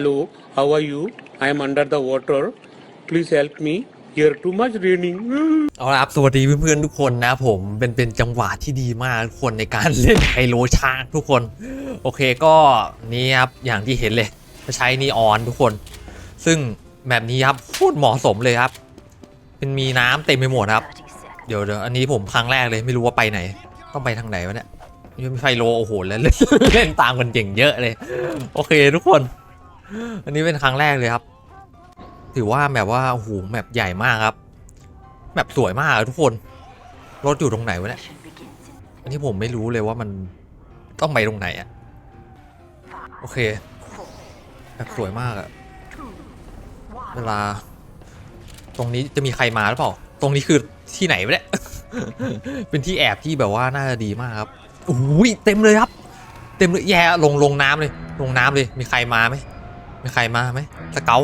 Hello, how are you? I am under the water. Please help me. Here too much raining. เอาละครับสวัสดีเพื่อนๆทุกคนนะผมเป็นเป็นจังหวะที่ดีมากทุกคนในการเล่นไฮโลชาร์กทุกคน โอเคก็นี่ครับอย่างที่เห็นเลยใช้นีออนทุกคน ซึ่งแบบนี้ครับโคตรเหมาะสมเลยครับ เป็นมีน้ำเต็มไปหมดครับ เดี๋ยวเดี๋ยวอันนี้ผมครั้งแรกเลยไม่รู้ว่าไปไหน ต้องไปทางไหนวะเนี่ยยังมีไฟโลโอ้โหแล้วเล่นเล่นตามกันเก่งเยอะเลย โอเคทุกคน อันนี้เป็นครั้งแรกเลยครับ ถือว่าแบบว่าโอ้โหแมปใหญ่มากครับแมปสวยมากทุกคน รถอยู่ตรงไหนวะเนี่ยอันนี้ผมไม่รู้เลยว่ามันต้องไปตรงไหนอะโอเคแมปสวยมากอะเวลา ตรงนี้จะมีใครมาหรือเปล่า ตรงนี้คือที่ไหนวะเนี่ยเป็นที่แอบที่แบบว่าน่าจะดีมากครับอุ้ยเต็มเลยครับ เต็มเลยแย่ลงลงน้ำเลย ลงน้ำเลย มีใครมาไหม มีใครมาไหมสเกล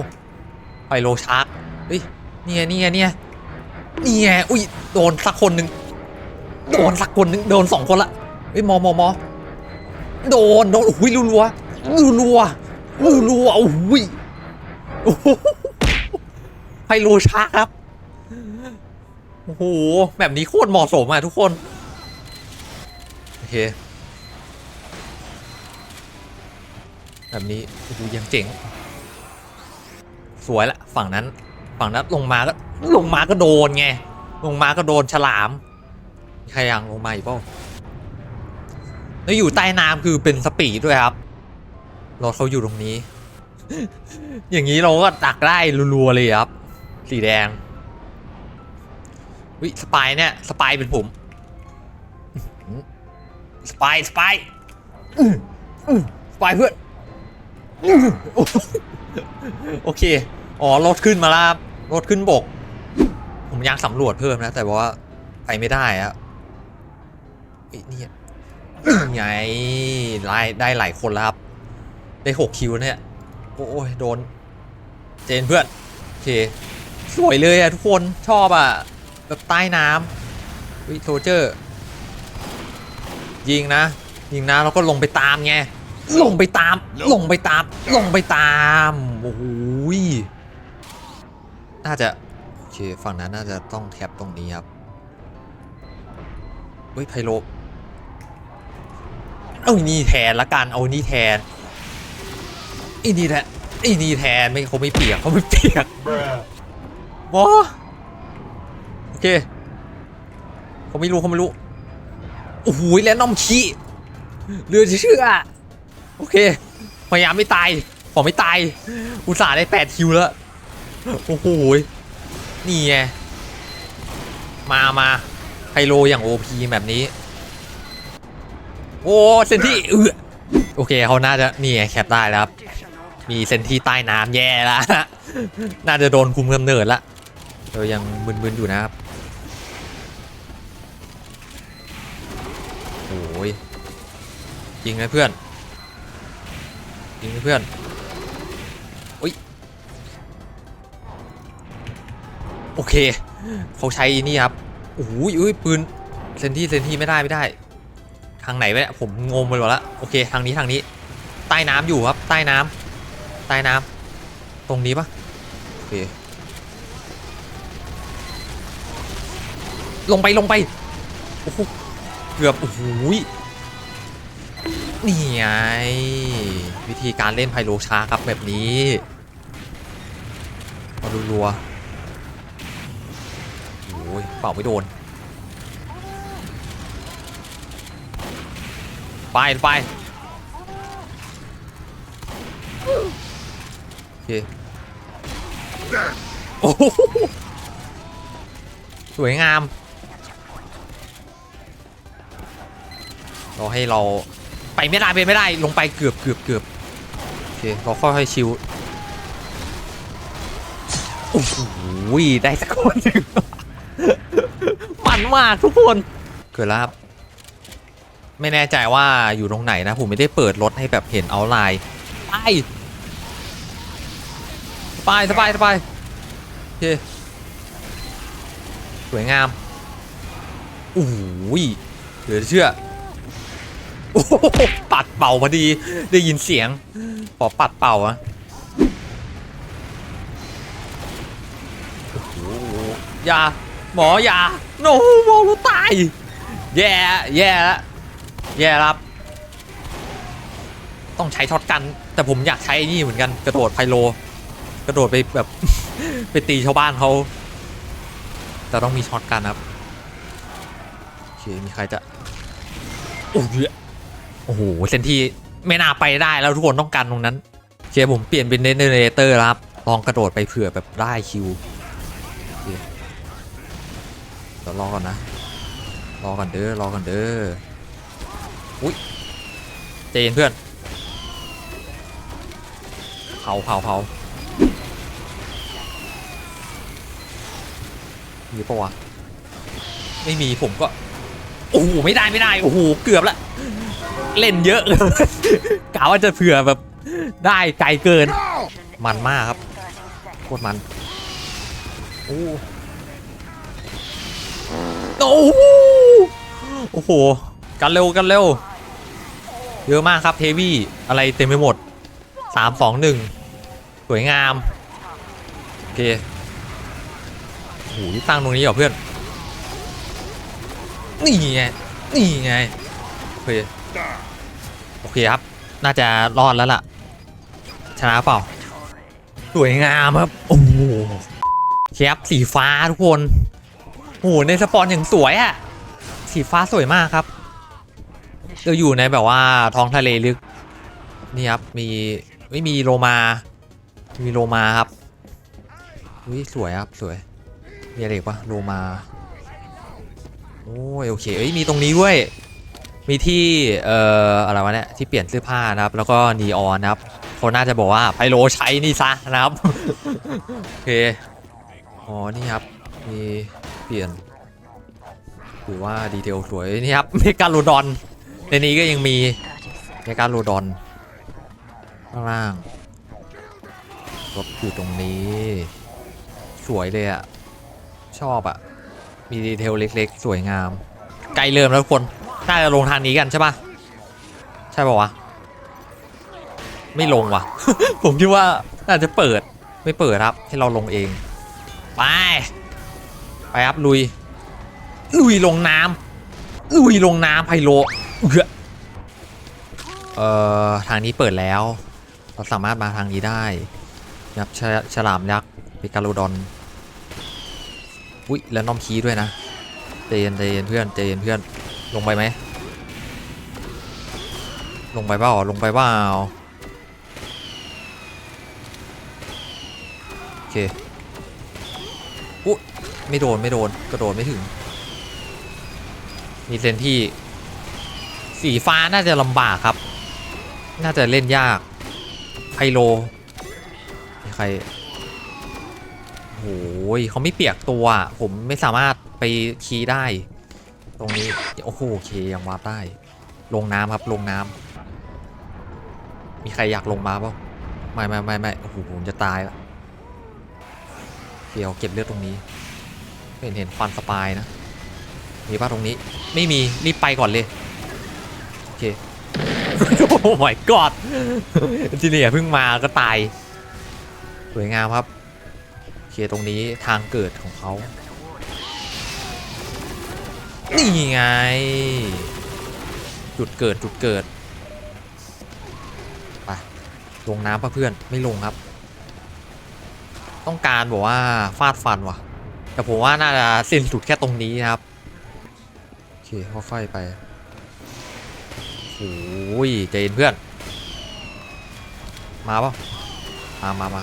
ไปโลชาร์กเฮ้ยเนี่ยเนี่ยเนี่ยนี่ไงอุ้ยโดนสักคนหนึ่งโดนสักคนหนึ่งโดนสองคนละเฮ้ยมอมอมอโดนโดนอุ้ยรัวรัวรัวรัวรัวรัวอุ้ยโอ้โหไพโลชาร์กครับโอ้โหแบบนี้โคตรเหมาะสมอะทุกคน โอเค แบบนี้โอ้โหยังเจ๋ง สวยละฝั่งนั้น ฝั่งนั้นลงมาก็ลงมาก็โดนไง ลงมาก็โดนฉลาม ใครยังลงมาอีกเปล่าแล้วอยู่ใต้น้ำคือเป็นสปีดด้วยครับรถเขาอยู่ตรงนี้ อย่างนี้เราก็ดักได้รัวๆเลยครับ สีแดง วิสปายเนี่ยสปายเป็นผม สปายสปายสปายเพื่อน โอเค อ๋อ รถขึ้นมาแล้วครับรถขึ้นบก ผมอยากสำรวจเพิ่มนะ แต่ว่าไปไม่ได้อะเอ้ยนี่ไงได้ได้หลายคนแล้วครับ ได้หกคิวเนี่ย โอ้ยโดน เจนเพื่อน โอเค สวยเลยอะทุกคน ชอบอะแบบใต้น้ำวิโทเจอร์ ยิงนะ ยิงนะ แล้วก็ลงไปตามไง ลงไปตาม ลงไปตาม ลงไปตาม โอ้โหยน่าจะ โอเค ฝั่งนั้นน่าจะต้องแคปตรงนี้ครับ เฮ้ย ไพโล เอานี่แทนละกัน เอานี่แทนไอ้นี่แทนไอ้นี่แทนไม่เขาไม่เปียกเขาไม่เปียกบอโอเคเขาไม่รู้เขาไม่รู้ โอ้โหแล้วน้องขี้เรือจะเชื่อ โอเค พยายามไม่ตาย ขอไม่ตาย อุตส่าห์ได้8คิวแล้ว โอ้โห นี่ไง มามาไฮโลอย่างโอพีแบบนี้ โอ้ เซนที่เออโอเคเขาน่าจะนี่ไงแคปได้แล้วครับ มีเซนที่ใต้น้ำแย่แล้วน่าจะโดนคุมกำเนิดละเรายังมึนๆอยู่นะครับโอ้ยยิงนะเพื่อน ยิงเพื่อนอุ้ยโอเคเขาใช้นี่ครับโอ้ยอุ้ยปืนเซนที่เซนที่ไม่ได้ไม่ได้ ทางไหนวะเนี่ยผมงงไปหมดละโอเคทางนี้ทางนี้ ใต้น้ำอยู่ครับใต้น้ำใต้น้ำตรงนี้ปะโอเคลงไปลงไปโอ้โหเกือบโอ้โหย นี่ไง วิธีการเล่นไพโลช้าครับแบบนี้มาดูรัวโอ้ยเป่าไม่โดน ไปไปโอเคโอ้โหสวยงาม เราให้เรา ไปไม่ได้ไปไม่ได้ลงไปเกือบเกือบเกือบโอเคเราค่อยๆชิวโอ้โหได้สักคนหนึ่งมันมากทุกคนเกิดแล้วครับไม่แน่ใจว่าอยู่ตรงไหนนะ ผมไม่ได้เปิดรถให้แบบเห็นเอาไลน์ไปสบายสบายสบายโอเคสวยงามโอ้โหเหลือเชื่อ ปัดเป่าพอดีได้ยินเสียงขอปัดเป่าอะอย่าหมออย่าโนโมรูตาย แย่แย่แล้วแย่ครับ ต้องใช้ช็อตกัน แต่ผมอยากใช้นี่เหมือนกันกระโดดไพโล กระโดดไปแบบ ไปตีชาวบ้านเขาแต่ต้องมีช็อตกันครับโอเคมีใครจะโอ้ย โอ้โหเซนที่ไม่น่าไปได้แล้วทุกคนต้องการตรงนั้นโอเคผมเปลี่ยนเป็นเนเรเตอร์แล้วครับลองกระโดดไปเผื่อแบบได้คิวเดี๋ยวรอก่อนนะ รอก่อนเด้อรอก่อนเด้ออุ้ยใจนเพื่อนเผาเผาเผามีปะวะไม่มีผมก็โอ้โหไม่ได้ไม่ได้โอ้โหเกือบละ เล่นเยอะ กะว่าจะเผื่อแบบได้ไกลเกิน มันมากครับโคตรมันโอ้โอ้โหโอ้โห กันเร็วกันเร็ว เยอะมากครับเทวี่อะไรเต็มไปหมดสามสองหนึ่งสวยงาม โอเคโอ้โหตั้งตรงนี้เหรอเพื่อน นี่ไง นี่ไง โอเค โอเคครับ น่าจะรอดแล้วล่ะ ชนะเปล่า สวยงามครับ โอ้โหแคปสีฟ้าทุกคนโอ้โหในสปอนอย่างสวยอะสีฟ้าสวยมากครับเราอยู่ในแบบว่าท้องทะเลลึก นี่ครับ มีไม่มีโลมา มีโลมาครับอุ้ยสวยครับสวย มีอะไรอีกปะโลมา โอ้ยโอเคเอ้ยมีตรงนี้ด้วย มีที่เอ่ออะไรวะเนี่ยที่เปลี่ยนเสื้อผ้านะครับ แล้วก็นีออนนะครับเขาน่าจะบอกว่าไพโลใช้นี่ซะนะครับโอเคอ๋อนี่ครับมีเปลี่ยนถือว่าดีเทลสวยนี่ครับเมกาโลดอน ในนี้ก็ยังมีเมกาโลดอนข้างล่างรถอยู่ตรงนี้ สวยเลยอะชอบอะมีดีเทลเล็กๆ สวยงาม ใกล้เริ่มแล้วทุกคน น่าจะลงทางนี้กันใช่ปะใช่ปะวะ ไม่ลงว่ะ ผมคิดว่าน่าจะเปิดไม่เปิดครับ ให้เราลงเอง ไป ไปครับลุย ลุยลงน้ำลุยลงน้ำไพโลเอ่อทางนี้เปิดแล้ว เราสามารถมาทางนี้ได้นะครับฉฉลามยักษ์เปกาโลดอนอุ้ยแล้วน้อมคีด้วยนะเจนเจนเพื่อนเจนเพื่อน ลงไปไหม ลงไปเปล่าลงไปเปล่าโอเคอุ๊ยไม่โดนไม่โดนกระโดดไม่ถึง มีเซนที่ สีฟ้าน่าจะลำบากครับ น่าจะเล่นยากไฮโลมีใครโอ้ยเขาไม่เปียกตัว ผมไม่สามารถไปคีได้ ตรงนี้โอ้โหโอเคยังวาร์ปได้ ลงน้ำครับลงน้ำมีใครอยากลงมาเปล่าไม่ไม่ไม่ไม่โอ้โหผมจะตายละเดี๋ยวเก็บเลือดตรงนี้เห็นเห็นฟันสปายนะมีป่ะตรงนี้ ไม่มีรีบไปก่อนเลยโอเคโอ้ my god จีเนียเพิ่งมาก็ตาย สวยงามครับโอเคตรงนี้ทางเกิดของเขา นี่ไง จุดเกิดจุดเกิดไปลงน้ำปะเพื่อนไม่ลงครับ ต้องการบอกว่าฟาดฟันว่ะ แต่ผมว่าน่าจะสิ้นสุดแค่ตรงนี้นะครับ โอเคค่อยๆไปโอ้ยใจเย็นเพื่อน มาปะมามามา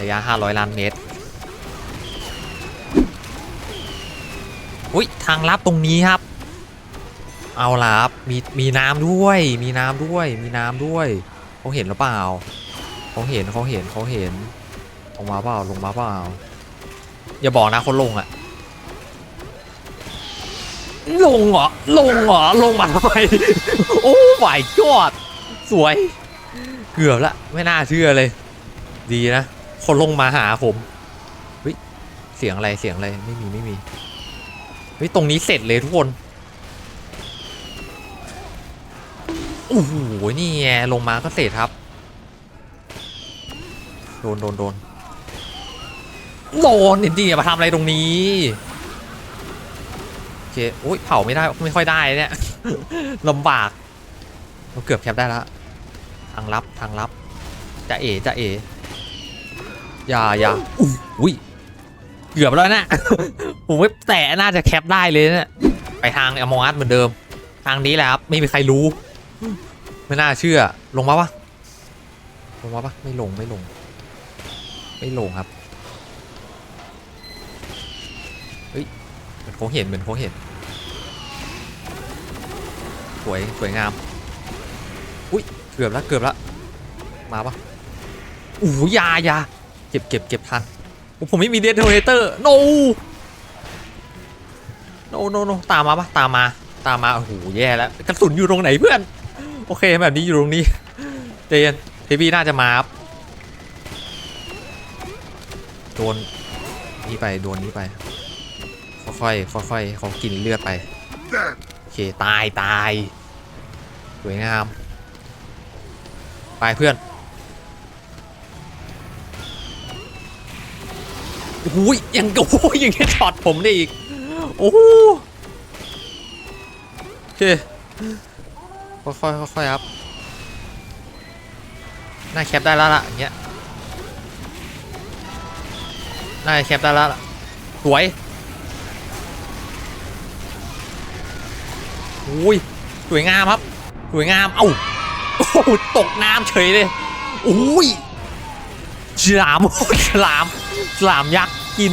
ระยะ 500 ล้านเมตร อุ้ยทางลับตรงนี้ครับ เอาล่ะครับมีมีน้ำด้วย มีน้ำด้วย มีน้ำด้วยเขาเห็นหรือเปล่าเขาเห็นเขาเห็นเขาเห็นลงมาเปล่าลงมาเปล่าอย่าบอกนะคนลงอะลงเหรอลงเหรอลงมาทำไมโอ้ my god สวย เกือบละไม่น่าเชื่อเลย ดีนะ คนลงมาหาผมเฮ้ยเสียงอะไรเสียงอะไรไม่มีไม่มี เฮ้ยตรงนี้เสร็จเลยทุกคน โอ้โห นี่ไงลงมาก็เสร็จครับ โดนโดนโดนโดนจริงๆอย่ามาทำอะไรตรงนี้ โอเค โอ้ยเผาไม่ได้ ไม่ค่อยได้เนี่ยลำบาก เราเกือบแคปได้แล้ว ทางลับ ทางลับ จะเอจะเออย่าอย่าอุ้ย เกือบแล้วนะ ผมไม่แตะน่าจะแคปได้เลยเนี่ยไปทางอมองอัสเหมือนเดิม ทางนี้แหละครับ ไม่มีใครรู้ ไม่น่าเชื่อ ลงมาปะลงมาปะไม่ลงไม่ลง ไม่ลงครับ เฮ้ย เหมือนเขาเห็นเหมือนเขาเห็น สวยสวยงาม อุ้ย เกือบแล้วเกือบแล้วมาปะอู้ยายาเก็บเก็บเก็บทัน ผมไม่มีเดทโทเนเตอร์ no no no no ตามมาปะตามมา ตามมา โอ้โห แย่แล้ว กระสุนอยู่ตรงไหนเพื่อน โอเค แบบนี้อยู่ตรงนี้เจนเทพี่น่าจะมาครับโดนนี่ไป โดนนี้ไป ค่อยๆ ค่อยๆเขากินเลือดไป โอเค ตาย ตาย สวยงาม ไปเพื่อน โอ้ยยังโอ้ยยังแค่ช็อตผมได้อีก โอ้โหโอเคค่อยๆค่อยๆครับน่าแคปได้แล้วล่ะอย่างเงี้ยน่าแคปได้แล้วล่ะสวยอุ้ยสวยงามครับสวยงามเอ้าโอ้ตกน้ำเฉยเลยอุ้ยฉลามฉลาม ฉลามยักษ์กิน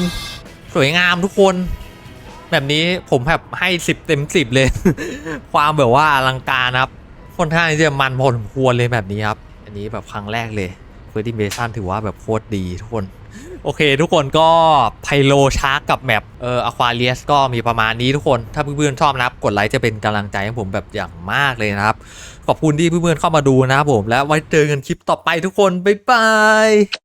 สวยงามทุกคน แบบนี้ผมแบบให้สิบเต็มสิบเลย ความแบบว่าอลังการครับค่อนข้างที่จะมันพอสมควรเลยแบบนี้ครับ อันนี้แบบครั้งแรกเลยเฟอร์ดิเมชันถือว่าแบบโคตรดีทุกคน โอเค ทุกคนก็ไพโลชาร์กกับแมปเอ่ออควาเรียสก็มีประมาณนี้ทุกคน ถ้าเพื่อนๆชอบนะครับ กดไลค์จะเป็นกำลังใจให้ผมแบบอย่างมากเลยนะครับ ขอบคุณที่เพื่อนๆเข้ามาดูนะครับผม แล้วไว้เจอกันคลิปต่อไปทุกคน บ๊ายบาย